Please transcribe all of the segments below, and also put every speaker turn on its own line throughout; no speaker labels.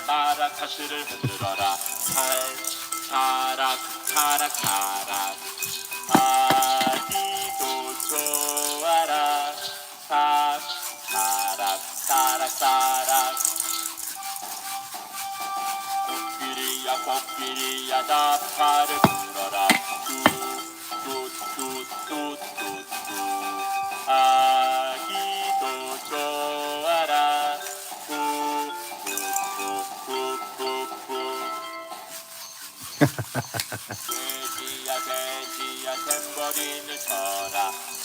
마라카스를 흔들어라. 잘 타락 타락 타락 아기도 좋아라. 탁 타락 타락 타락 코끼리야 코끼리야 나팔을 돼지야 돼지야 탬버린을 쳐라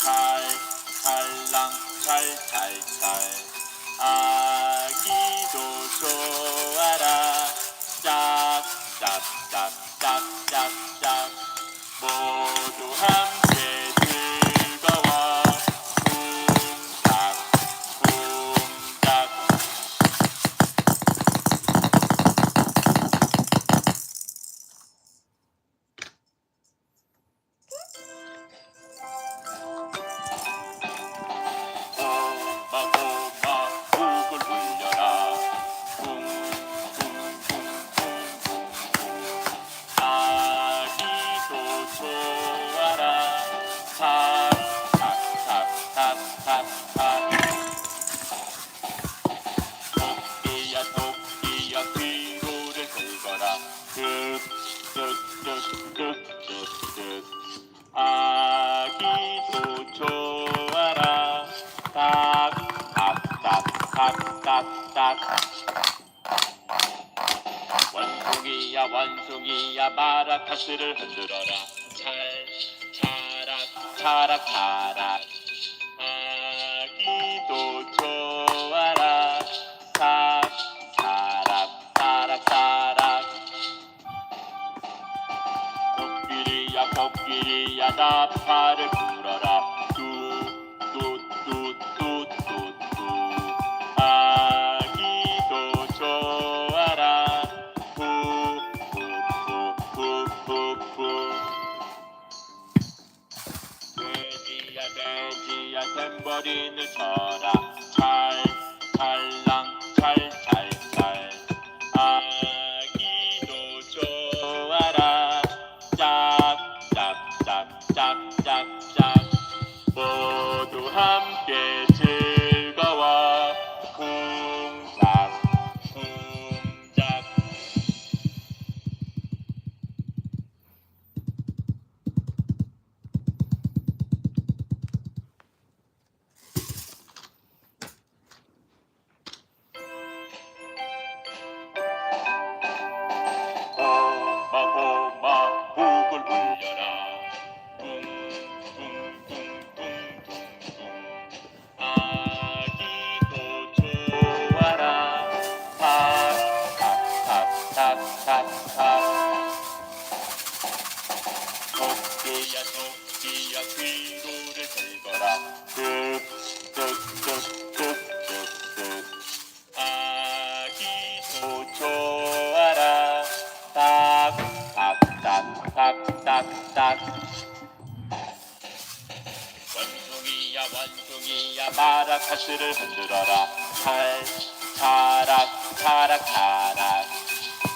찰찰랑 찰찰찰 아기도 좋아라 아기도 좋아라 딱딱딱딱딱딱 원숭이야 원숭이야 마라카스를 흔들어라. 찰 차락 차락 차락 아기도 좋아 코끼리야 코끼리야 나팔을 불어라. 뚜뚜뚜뚜뚜뚜. 아기도 좋아라. 푸푸푸푸푸푸 돼지야 돼지야 탬버린을 쳐라. 찰 찰랑 찰찰 짝짝짝짝짝짝 모두 함 야 마라카스를 흔들어라 찰 차락 차락 차락.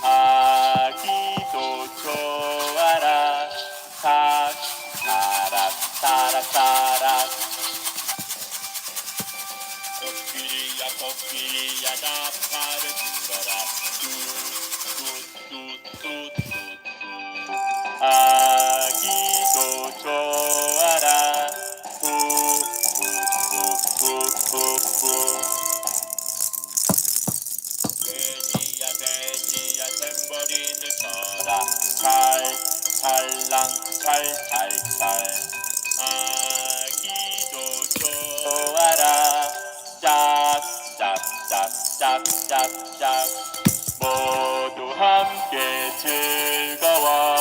아기도 좋아라. 탁 차락 차락 차락. 코끼리야 코끼리야 나팔을 불어라. 뚜뚜 살살살 아기도 좋아라. 짝짝짝짝짝짝 모두 함께 즐거워.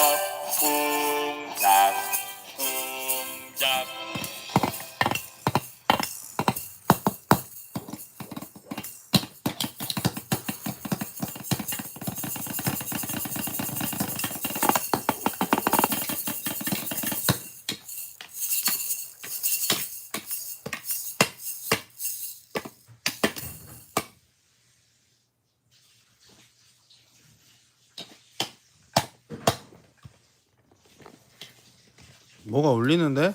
뭐가 울리는데?